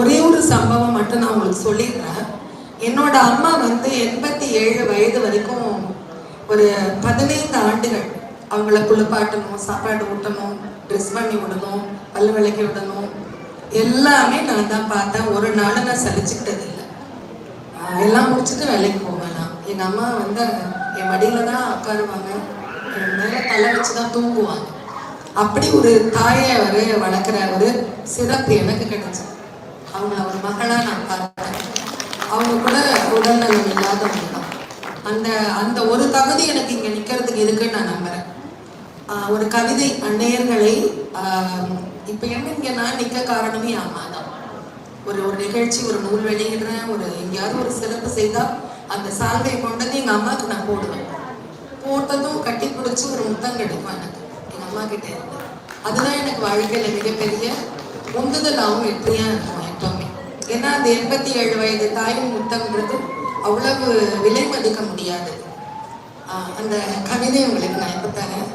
ஒரே ஒரு சம்பவம் மட்டும் நான் உங்களுக்கு சொல்லிடுறேன். என்னோட அம்மா வந்து எண்பத்தி ஏழு வயது வரைக்கும் ஒரு பதினைந்து ஆண்டுகள் அவங்கள குளிப்பாட்டணும் சாப்பாடு ஊட்டணும் ட்ரெஸ் பண்ணி விடணும் பல்லு விளக்கி விடணும். எல்லாமே நான் தான் பார்த்தேன். ஒரு நாளும் நான் சலிச்சுக்கிட்டது இல்லை. எல்லாம் முடிச்சுட்டு வேலைக்கு போவேன் நான். எங்கள் அம்மா வந்து என் மடியில தான் உட்காருவாங்க. என் மேலே தலை வச்சு தான் தூங்குவாங்க. அப்படி ஒரு தாயை அவர் வளர்க்குற ஒரு சிறப்பு எனக்கு கிடைச்சது அவனை ஒரு மகளாக நான் பார்த்தேன். அவங்க கூட உடல்நலம் இல்லாதவங்க தான் அந்த அந்த ஒரு தகுதி எனக்கு இங்கே நிற்கிறதுக்கு இருக்குன்னு நான் நம்புகிறேன் ஒரு கவிதை அந்நேயர்களை இப்போ என்ன இங்கே நான் நிற்க காரணமே அம்மா தான். ஒரு ஒரு நிகழ்ச்சி ஒரு நூல் வெளியிடுறேன் ஒரு எங்கேயாவது ஒரு சிறப்பு செய்தால் அந்த சால்வை கொண்டு வந்து எங்கள் அம்மாவுக்கு நான் போடுவேன். போட்டதும் கட்டி பிடிச்சி ஒரு முத்தம் கிடைக்கும் எனக்கு எங்கள் அம்மா கிட்டே இருந்து. அதுதான் எனக்கு வாழ்க்கையில் மிகப்பெரிய உந்துதலாகவும் வெற்றியாக இருக்கும் ஏன்னா அந்த எண்பத்தி ஏழு வயது தாயின் முத்தம்ன்றது அவ்வளவு விலை மதிக்க முடியாது. அந்த கவிதை உங்களுக்கு நான் எப்போ தரேன்.